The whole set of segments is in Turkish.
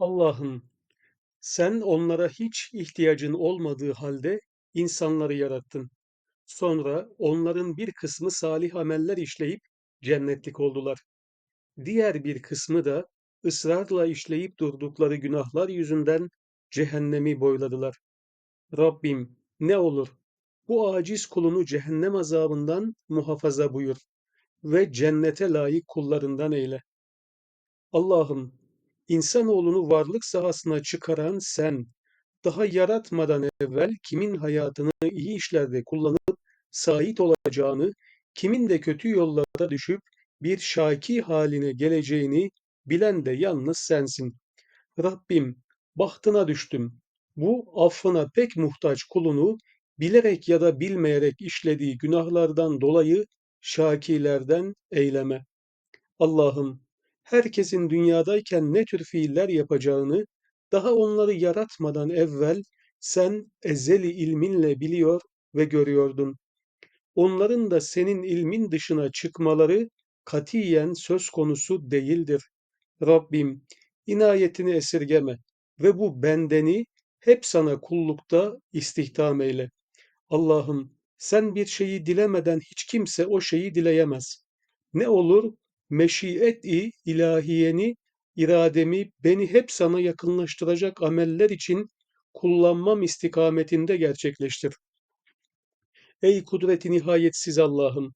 Allah'ım, sen onlara hiç ihtiyacın olmadığı halde insanları yarattın. Sonra onların bir kısmı salih ameller işleyip cennetlik oldular. Diğer bir kısmı da ısrarla işleyip durdukları günahlar yüzünden cehennemi boyladılar. Rabbim ne olur bu aciz kulunu cehennem azabından muhafaza buyur ve cennete layık kullarından eyle. Allah'ım, insanoğlunu varlık sahasına çıkaran sen, daha yaratmadan evvel kimin hayatını iyi işlerde kullanıp sait olacağını, kimin de kötü yollara düşüp bir şaki haline geleceğini bilen de yalnız sensin. Rabbim, bahtına düştüm. Bu affına pek muhtaç kulunu bilerek ya da bilmeyerek işlediği günahlardan dolayı şakilerden eyleme. Allah'ım, herkesin dünyadayken ne tür fiiller yapacağını daha onları yaratmadan evvel sen ezeli ilminle biliyor ve görüyordun. Onların da senin ilmin dışına çıkmaları katiyen söz konusu değildir. Rabbim, inayetini esirgeme ve bu bendeni hep sana kullukta istihdam eyle. Allah'ım, sen bir şeyi dilemeden hiç kimse o şeyi dileyemez. Ne olur meşiyet-i ilahiyeni, irademi beni hep sana yakınlaştıracak ameller için kullanmam istikametinde gerçekleştir. Ey kudreti nihayetsiz Allah'ım!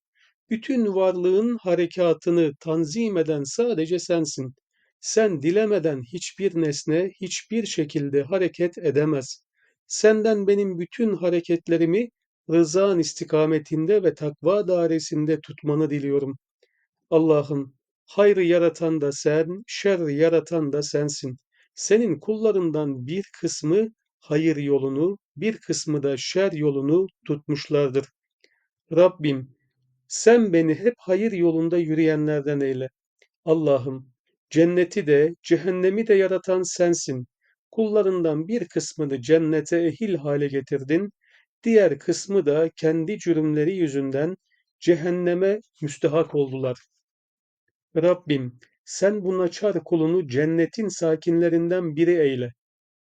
Bütün varlığın harekatını tanzim eden sadece sensin. Sen dilemeden hiçbir nesne hiçbir şekilde hareket edemez. Senden benim bütün hareketlerimi rızan istikametinde ve takva dairesinde tutmanı diliyorum. Allah'ım, hayrı yaratan da sen, şerri yaratan da sensin. Senin kullarından bir kısmı hayır yolunu, bir kısmı da şer yolunu tutmuşlardır. Rabbim, sen beni hep hayır yolunda yürüyenlerden eyle. Allah'ım, cenneti de, cehennemi de yaratan sensin. Kullarından bir kısmını cennete ehil hale getirdin, diğer kısmı da kendi cürümleri yüzünden cehenneme müstehak oldular. Rabbim, sen bu naçar kulunu cennetin sakinlerinden biri eyle.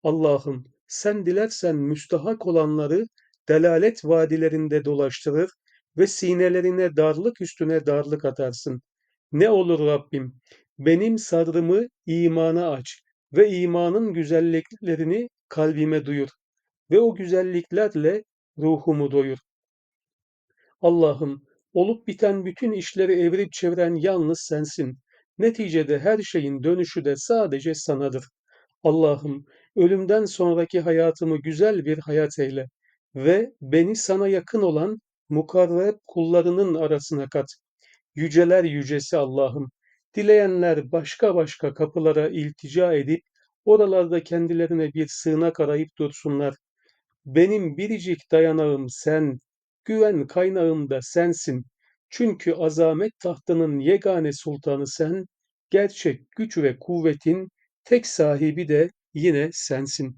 Allah'ım, sen dilersen müstahak olanları delalet vadilerinde dolaştırır ve sinelerine darlık üstüne darlık atarsın. Ne olur Rabbim, benim sadrımı imana aç ve imanın güzelliklerini kalbime duyur ve o güzelliklerle ruhumu doyur. Allah'ım, olup biten bütün işleri evirip çeviren yalnız sensin. Neticede her şeyin dönüşü de sadece sanadır. Allah'ım, ölümden sonraki hayatımı güzel bir hayat eyle ve beni sana yakın olan mukarreb kullarının arasına kat. Yüceler yücesi Allah'ım, dileyenler başka başka kapılara iltica edip oralarda kendilerine bir sığınak arayıp dursunlar. Benim biricik dayanağım sen, güven kaynağım da sensin. Çünkü azamet tahtının yegane sultanı sen, gerçek güç ve kuvvetin tek sahibi de yine sensin.